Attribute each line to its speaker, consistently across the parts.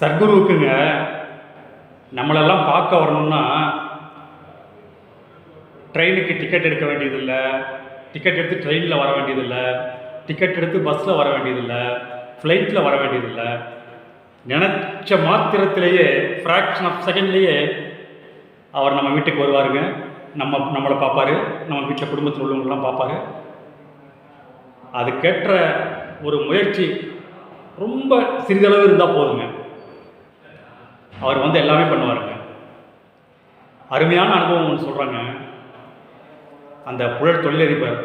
Speaker 1: சத்குருவுக்குங்க நம்மளெல்லாம் பார்க்க வரணும்னா ட்ரெயினுக்கு டிக்கெட் எடுக்க வேண்டியதில்லை. டிக்கெட் எடுத்து ட்ரெயினில் வர வேண்டியதில்லை. டிக்கெட் எடுத்து பஸ்ஸில் வர வேண்டியதில்லை. ஃப்ளைட்டில் வர வேண்டியதில்லை. நினச்ச மாத்திரத்திலேயே ஃப்ராக்ஷன் ஆஃப் செகண்ட்லேயே அவர் நம்ம வீட்டுக்கு வருவாருங்க. நம்ம நம்மளை பார்ப்பாரு. நம்ம வீட்டில் குடும்பத்தில் உள்ளவங்களாம் பார்ப்பாரு. அதுக்கேற்ற ஒரு முயற்சி ரொம்ப சிறிதளவு இருந்தால் போதுங்க. அவர் வந்து எல்லாமே பண்ணுவாருங்க. அருமையான அனுபவம் ஒன்று சொல்கிறாங்க அந்த புழல் தொழிலதிபர்.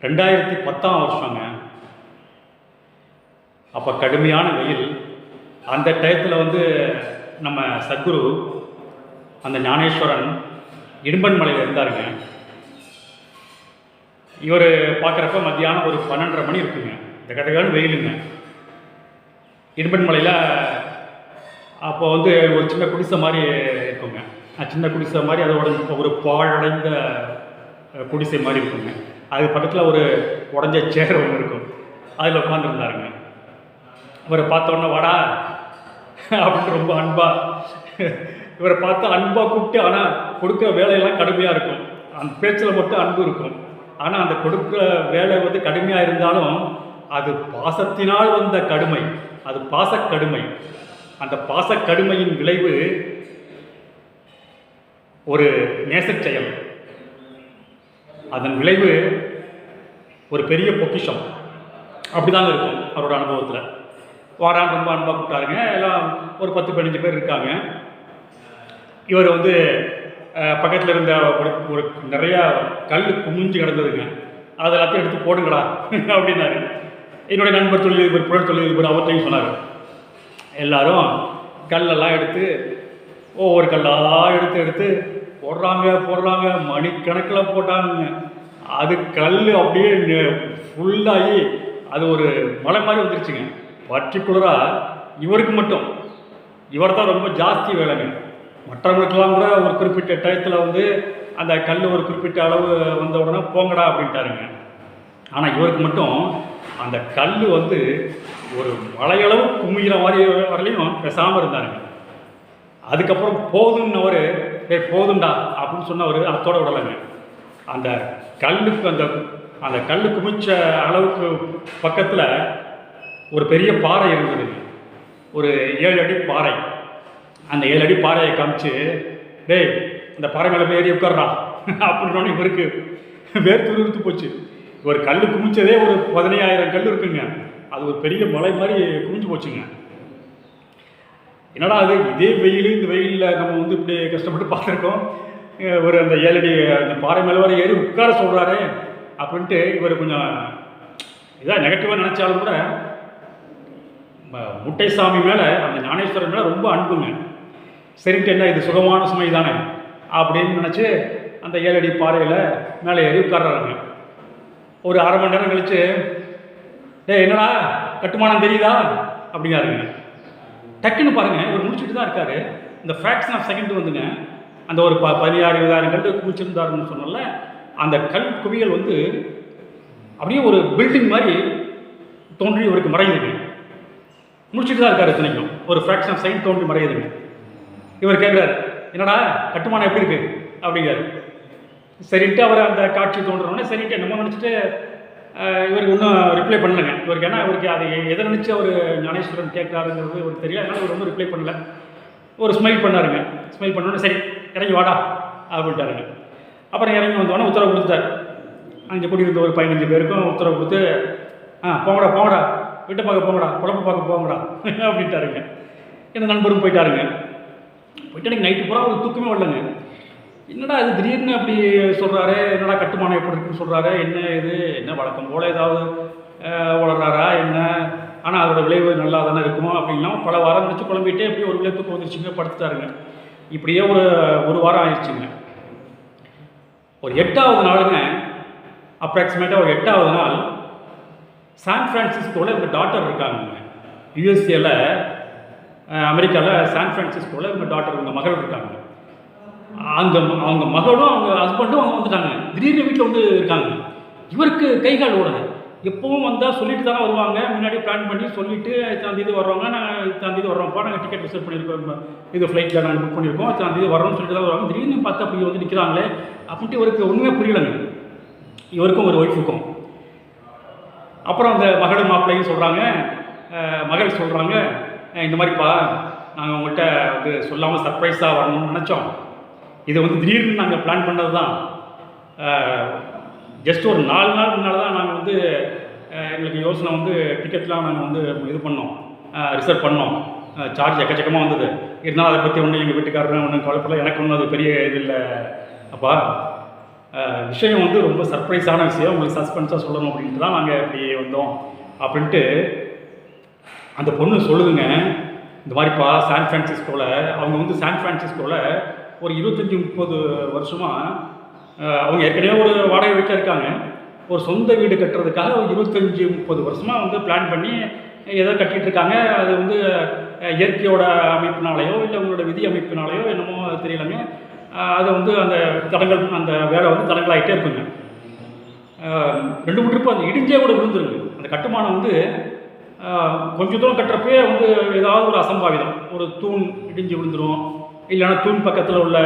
Speaker 1: ரெண்டாயிரத்தி பத்தாம் வருஷங்க. அப்போ கடுமையான வெயில். அந்த டயத்தில் வந்து நம்ம சத்குரு அந்த ஞானேஸ்வரன் இடும்பன் மலையில் இருந்தாருங்க. இவர் பார்க்குறப்ப மத்தியானம் ஒரு பன்னெண்டரை மணி இருக்குங்க. இந்த கதைகள் வெயிலுங்க. இடும்பன் மலையில் அப்போ வந்து ஒரு சின்ன குடிசை மாதிரி இருக்குங்க. சின்ன குடிசை மாதிரி அதோட ஒரு பாழடைந்த குடிசை மாதிரி இருக்குங்க. அது பக்கத்தில் ஒரு உடஞ்ச சேர் ஒன்று இருக்கும். அதில் உட்காந்துருந்தாருங்க இவரை பார்த்தோன்னே வாடா அப்படின்னு ரொம்ப அன்பாக இவரை பார்த்து அன்பாக கூப்பிட்டு ஆனால் கொடுக்குற வேலையெல்லாம் கடுமையாக இருக்கும். அந்த பேச்சில் மட்டும் அன்பு இருக்கும். ஆனால் அந்த கொடுக்குற வேலை வந்து கடுமையாக இருந்தாலும் அது பாசத்தினால் வந்த கடுமை. அது பாசக்கடுமை. அந்த பாசக்கடுமையின் விளைவு ஒரு நேசச் செயல் அதன் விளைவு ஒரு பெரிய பொக்கிஷம். அப்படிதாங்க இருக்கும் அவரோட அனுபவத்தில். வாரான் ரொம்ப அன்பாக கூப்பிட்டாருங்க. எல்லாம் ஒரு பத்து பதினஞ்சு பேர் இருக்காங்க. இவர் வந்து பக்கத்தில் இருந்த ஒரு ஒரு நிறையா கல் குமிஞ்சு கிடந்ததுங்க. அது எல்லாத்தையும் எடுத்து போடுங்களா அப்படின்னாரு. என்னுடைய நண்பர் தொழிலதிபர் புழல் தொழிலதிபர் அவர்கிட்டையும் சொன்னார். எல்லாரும் கல்லெல்லாம் எடுத்து ஒவ்வொரு கல்லாக எடுத்து எடுத்து போடுறாங்க போடுறாங்க மணிக்கணக்கில் போட்டாங்க அது கல் அப்படியே ஃபுல்லாகி அது ஒரு மலை மாதிரி வந்துருச்சுங்க. பர்டிகுலராக இவருக்கு மட்டும். இவர் தான் ரொம்ப ஜாஸ்தி வேலைங்க. மற்றவங்களுக்கெல்லாம் கூட ஒரு குறிப்பிட்ட டயத்தில் வந்து அந்த கல் ஒரு குறிப்பிட்ட அளவு வந்த உடனே போங்கடா அப்படின்ட்டாருங்க. ஆனால் இவருக்கு மட்டும் அந்த கல் வந்து ஒரு மலையளவு குமிகிற மாதிரி வரலையும் பேசாமல் இருந்தாங்க அதுக்கப்புறம் போதும்னவர் ஏ போதும்டா அப்படின்னு சொன்னவர் அத்தோட விடலைங்க. அந்த கல்லுக்கு அந்த அந்த கல் குமிச்ச அளவுக்கு பக்கத்தில் ஒரு பெரிய பாறை இருந்ததுங்க ஒரு ஏழு அடி பாறை. அந்த ஏழு அடி பாறையை காமிச்சு டேய் இந்த பாறை மேலே ஏறி உட்கார்றா அப்படின்னு இவருக்கு வேர்த்து விறுத்து போச்சு. ஒரு கல் குமிச்சதே ஒரு பதினையாயிரம் கல் இருக்குங்க. அது ஒரு பெரிய மலை மாதிரி குமிஞ்சு போச்சுங்க. என்னடா அது? இதே வெயில் இந்த வெயிலில் நம்ம வந்து இப்படி கஷ்டப்பட்டு பார்த்துருக்கோம். ஒரு அந்த ஏழடி அந்த பாறை மேலே வர ஏறி உட்கார சொல்கிறாரு அப்படின்ட்டு இவர் கொஞ்சம் இதாக நெகட்டிவாக நினச்சாலும் கூட முட்டைசாமி மேலே அந்த ஞானேஸ்வரன் மேலே ரொம்ப அன்புங்க. சரின்ட்டு என்ன இது சுகமான சுமை தானே? அப்படின்னு நினச்சி அந்த ஏழடி பாறையில் மேலே ஏறி உட்கார்றாருங்க. ஒரு அரை மணி நேரம் கழித்து டேய் என்னடா? கட்டுமானம் தெரியுதா? அப்படிங்காருங்க டக்குன்னு பாருங்கள் இவர் முடிச்சுட்டு தான் இருக்காரு. இந்த ஃப்ராக்ஷன் ஆஃப் செகண்ட் வந்துங்க. அந்த ஒரு ப பதினாறு இருபதாயிரம் கல் குவிச்சிருந்தாருன்னு சொன்னல அந்த கல் குவியல் வந்து அப்படியே ஒரு பில்டிங் மாதிரி தோன்றி இவருக்கு மறையுதுங்க. முடிச்சுட்டு தான் இருக்காரு இத்தனைக்கும். ஒரு ஃப்ராக்ஷன் ஆஃப் செகண்ட் தோன்றி மறையுதுங்க. இவர் கேட்குறாரு என்னடா? கட்டுமானம் எப்படி இருக்கு? அப்படிங்கிறாரு. சரின்ட்டு அவர் அந்த காட்சி தோன்றோடனே சரின்ட்டு நம்ம நினச்சிட்டு இவருக்கு இன்னும் ரிப்ளை பண்ணலைங்க. இவருக்கு ஏன்னா இவருக்கு அதை எதை நினச்சி அவர் ஞானேஸ்வரன் கேட்குறாருங்கிறது இவருக்கு தெரியல. அதனால் இவர் ஒன்றும் ரிப்ளை பண்ணல. ஒரு ஸ்மைல் பண்ணாருங்க. ஸ்மைல் பண்ணோன்னே சரி இறங்கி வாடா அப்படின்ட்டாருங்க. அப்புறம் இறங்கி வந்தோடனே உத்தரவு அஞ்சு அங்கே குடியிருந்த ஒரு பதினஞ்சு பேருக்கும் உத்தரவு கொடுத்து ஆ போங்கடா போங்கடா. வீட்டை பார்க்க போங்கடா. குழம்பு பார்க்க போங்கடா. அப்படின்ட்டாருங்க. என் நண்பரும் போயிட்டாருங்க. போயிட்டு எனக்கு நைட்டு பூரா ஒரு தூக்கமே வரலங்க. என்னடா இது திடீர்னு அப்படி சொல்கிறாரு என்னடா கட்டுமானம் எப்படி இருக்குன்னு சொல்கிறாரு என்ன இது? என்ன வழக்கம் போல் ஏதாவது வளர்றாரா? என்ன? ஆனால் அதோட விளைவு நல்லா தானே இருக்கும் அப்படின்னா பல வாரம் கழிச்சு குழம்பிட்டே அப்படியே ஒரு விளைவு தூக்கம் வந்துருச்சுங்க படுத்துட்டாருங்க. இப்படியே ஒரு ஒரு வாரம் ஆயிடுச்சுங்க. ஒரு எட்டாவது நாளுங்க அப்ராக்சிமேட்டாக ஒரு எட்டாவது நாள் சான் ஃப்ரான்சிஸ்கோவில் இவங்க டாக்டர் இருக்காங்க யூஎஸ்ஏல அமெரிக்காவில் சான் ஃப்ரான்சிஸ்கோவில் இவங்க டாக்டர் இவங்க மகள் இருக்காங்க. அந்த ம- அவங்க மகளும் அவங்க ஹஸ்பண்டும் அவங்க வந்துட்டாங்க. திடீர்னு வீட்டில் வந்து இருக்காங்க. இவருக்கு கை கால் ஓடுது எப்பவும் வந்தால் சொல்லிட்டு தானே வருவாங்க. முன்னாடி பிளான் பண்ணி சொல்லிட்டு இத்தனாந்தேதி வர்றவங்க நாங்கள் இத்தாந்தேதி வர்றோம்ப்பா நாங்கள் டிக்கெட் ரிசர்வ் பண்ணியிருக்கோம். இது ஃப்ளைட்டில் நாங்கள் புக் பண்ணியிருக்கோம். இத்தனாம் வரோம்னு சொல்லிட்டு தான் வருவாங்க. திடீர்னு பார்த்து அப்படி வந்து நிற்கிறாங்களே அப்படின்ட்டு இவருக்கு ஒன்றுமே புரியலைங்க. இவருக்கும் ஒரு ஒய்ஃபுக்கும் அப்புறம் அந்த மகளும் மாப்பிள்ளையும் சொல்கிறாங்க மகள் சொல்கிறாங்க இந்த மாதிரிப்பா நாங்கள் உங்கள்கிட்ட வந்து சொல்லாமல் சர்ப்ரைஸாக வரணும்னு நினச்சோம். இதை வந்து திடீர்னு நாங்கள் பிளான் பண்ணது தான் ஜஸ்ட் ஒரு நாலு நாள் முன்னால் தான் நாங்கள் வந்து எங்களுக்கு யோசனை வந்து டிக்கெட்லாம் நாங்கள் வந்து இது பண்ணோம். ரிசர்வ் பண்ணோம். சார்ஜ் எக்கச்சக்கமாக வந்தது. இருந்தாலும் அதை பற்றி ஒன்றும் எங்கள் வீட்டுக்காரரும் ஒன்றும் குழப்பல எனக்கு ஒன்றும் அது பெரிய இது இல்லை. அப்பா விஷயம் வந்து ரொம்ப சர்ப்ரைஸான விஷயம். உங்களுக்கு சஸ்பென்ஸாக சொல்லணும் அப்படின்ட்டு தான் நாங்கள் இப்படி வந்தோம். அப்படின்ட்டு அந்த பொண்ணு சொல்லுதுங்க. இந்த மாதிரிப்பா சான் ஃப்ரான்சிஸ்கோவில் அவங்க வந்து சான் ஃப்ரான்சிஸ்கோவில் ஒரு இருபத்தஞ்சி முப்பது வருஷமாக அவங்க ஏற்கனவே ஒரு வாடகை வீட்டில் இருக்காங்க. ஒரு சொந்த வீடு கட்டுறதுக்காக ஒரு இருபத்தஞ்சி முப்பது வருஷமாக வந்து பிளான் பண்ணி ஏதோ கட்டிகிட்டு இருக்காங்க. அது வந்து இயற்கையோட அமைப்பினாலேயோ இல்லை உங்களோட விதி அமைப்பினாலேயோ என்னமோ தெரியலங்க. அதை அது வந்து அந்த தடங்கள் அந்த வேலை வந்து தடங்களாகிட்டே இருக்குங்க. ரெண்டு மூணு ட்ரிப்பு அந்த இடிஞ்சே கூட விழுந்துருங்க. அந்த கட்டுமானம் வந்து கொஞ்சம் தூரம் கட்டுறப்பே வந்து ஏதாவது ஒரு அசம்பாவிதம். ஒரு தூண் இடிஞ்சு விழுந்துரும். இல்லைன்னா தூண் பக்கத்தில் உள்ள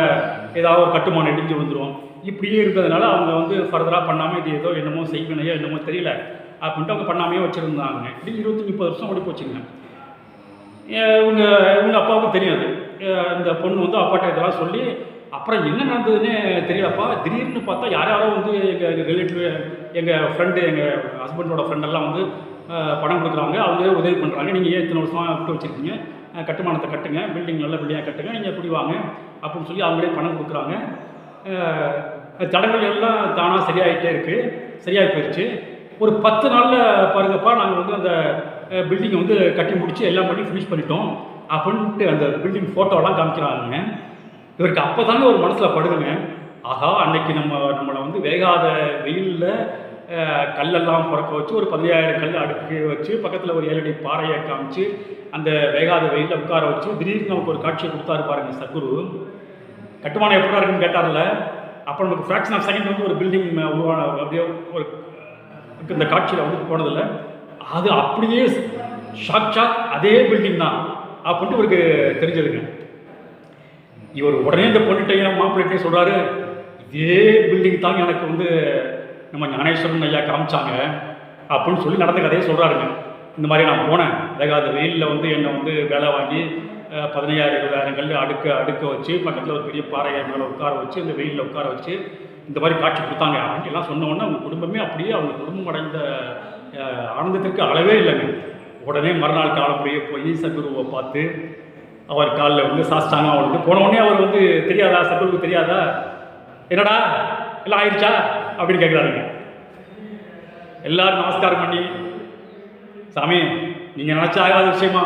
Speaker 1: ஏதாவது ஒரு கட்டுமானம் இடிஞ்சு வந்துடும் இப்படியே இருக்கிறதுனால அவங்க வந்து ஃபர்தராக பண்ணாமல் இது ஏதோ என்னமோ செய்வினையோ என்னமோ தெரியல. அப்படின்ட்டு அவங்க பண்ணாமையே வச்சுருந்தாங்க. இப்படி இருபத்தி முப்பது வருஷம் ஓடி போச்சுங்க. இவங்க இவங்க அப்பாவுக்கும் தெரியாது. இந்த பொண்ணு வந்து அப்பாட்ட இதெல்லாம் சொல்லி அப்புறம் என்ன நடந்ததுன்னு தெரியலப்பா. திடீர்னு பார்த்தா யார் யாரோ வந்து எங்கள் ரிலேட்டிவ் எங்கள் ஃப்ரெண்டு எங்கள் ஹஸ்பண்டோட ஃப்ரெண்டெல்லாம் வந்து பணம் கொடுக்குறாங்க. அவங்களே உதவி பண்ணுறாங்க நீங்கள் ஏன் இத்தனை வருஷமாக விட்டு வச்சுருக்கீங்க? கட்டுமானத்தை கட்டுங்க பில்டிங் நல்ல பில்டிங்காக கட்டுங்க நீங்கள் குடி வாங்க அப்படின்னு சொல்லி அவங்களே பணம் கொடுக்குறாங்க. தடங்கள் எல்லாம் தானாக சரியாயிட்டே இருக்குது சரியாகி போயிடுச்சு ஒரு பத்து நாளில் பாருங்கப்பா நாங்கள் வந்து அந்த பில்டிங்கை வந்து கட்டி முடித்து எல்லாம் பண்ணி ஃபினிஷ் பண்ணிட்டோம். அப்படின்ட்டு அந்த பில்டிங் ஃபோட்டோலாம் காமிக்கிறாங்க. இவருக்கு அப்போ தாங்க ஒரு மனசில் படுதுங்க. ஆகா அன்னைக்கு நம்ம நம்மளை வந்து வேகாத வெயிலில் கல்லெல்லாம் பிறக்க வச்சு ஒரு பதினாயிரம் கல் அடுக்கி வச்சு பக்கத்தில் ஒரு ஏழடி பாறையை காமிச்சு அந்த வேகாத வெயிலில் உட்கார வச்சு திடீர்னு நமக்கு ஒரு காட்சியை கொடுத்தாரு பாருங்க சத்குரு. கட்டுமானம் எப்படி இருக்குன்னு கேட்டார்ல? அப்போ நமக்கு ஃப்ராக்ஷன் ஆஃப் செகண்ட் வந்து ஒரு பில்டிங் உருவான அப்படியே ஒரு இந்த காட்சியில் வந்து போனதில்ல. அது அப்படியே ஷாக் ஷாக் அதே பில்டிங் தான் அப்படின்ட்டு இவருக்கு தெரிஞ்சதுங்க. இவர் உடனே இந்த பொண்ணுட்டையும் மாப்பிள்ளைட்டையும் சொல்கிறாரு இதே பில்டிங் தான் எனக்கு வந்து நம்ம ஞானேஸ்வரன் ஐயா காமிச்சாங்க அப்படின்னு சொல்லி நடந்த கதையை சொல்கிறாருங்க இந்த மாதிரி நான் போனேன். வேகாத வெயிலில் வந்து என்னை வந்து வேலை வாங்கி பதினையாயிரம் இருபதாயிரங்கள் அடுக்க அடுக்க வச்சு பக்கத்தில் ஒரு பெரிய பாறையை மேலே உட்கார வச்சு அந்த வெயிலில் உட்கார வச்சு இந்த மாதிரி காட்சி கொடுத்தாங்க. அப்படின்லாம் எல்லாம் அவங்க குடும்பமே அப்படியே அவங்க குடும்பம் அடைந்த ஆனந்தத்திற்கு அளவே இல்லைங்க. உடனே மறுநாள் காலப்படியே போய் சத்குருவை பார்த்து அவர் காலில் வந்து சாஸ்தாங்க அவருக்கு போன உடனே அவர் வந்து தெரியாதா? சத்குருக்கு தெரியாதா? என்னடா? எல்லாம் ஆயிடுச்சா அப்படின்னு கேட்குறாருங்க எல்லாரும் நமஸ்காரம் பண்ணி சாமி நீங்கள் நினச்சா ஆகாத விஷயமா?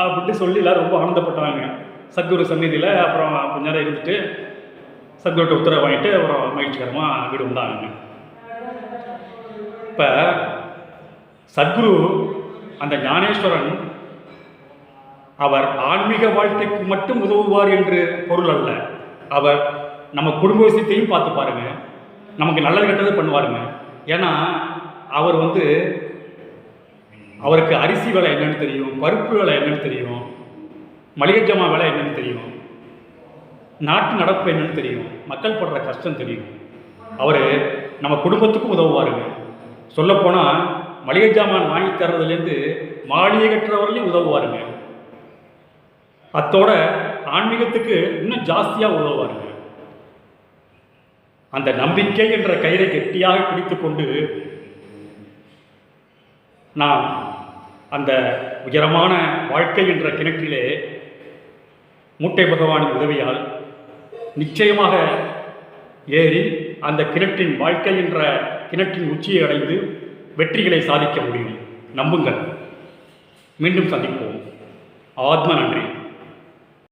Speaker 1: அப்படின்ட்டு சொல்லி எல்லாரும் ரொம்ப ஆனந்தப்பட்டாங்க சத்குரு சந்நிதியில் அப்புறம் கொஞ்ச நேரம் இருந்துட்டு சத்குருட்ட உத்தரவு வாங்கிட்டு அப்புறம் மகிழ்ச்சிகரமாக வீடு வந்தாங்க. இப்போ சத்குரு அந்த ஞானேஸ்வரன் அவர் ஆன்மீக வாழ்க்கைக்கு மட்டும் உதவுவார் என்று பொருள் அல்ல. அவர் நம்ம குடும்ப விஷயத்தையும் பார்த்து பாருங்க. நமக்கு நல்லது கெட்டது பண்ணுவாருங்க. ஏன்னா அவர் வந்து அவருக்கு அரிசி விலை என்னன்னு தெரியும் பருப்பு விலை என்னன்னு தெரியும் மளிகை ஜமா விலை என்னன்னு தெரியும் நாட்டு நடப்பு என்னன்னு தெரியும் மக்கள் படுற கஷ்டம் தெரியும். அவர் நம்ம குடும்பத்துக்கும் உதவுவாருங்க. சொல்லப்போனால் மளிகை ஜாமான் வாங்கி தர்றதுலேருந்து மாளிகை கட்டுறவர்களையும் உதவுவாருங்க. அத்தோட ஆன்மீகத்துக்கு இன்னும் ஜாஸ்தியாக உதவுவாருங்க. அந்த நம்பிக்கை என்ற கயிறை கெட்டியாக பிடித்து கொண்டு நாம் அந்த உயரமான வாழ்க்கை என்ற கிணற்றிலே மூட்டை பகவானின் உதவியால் நிச்சயமாக ஏறி அந்த கிணற்றின் வாழ்க்கை என்ற கிணற்றின் உச்சியை அடைந்து வெற்றிகளை சாதிக்க முடியும். நம்புங்கள். மீண்டும் சந்திப்போம். ஆத்ம நன்றி.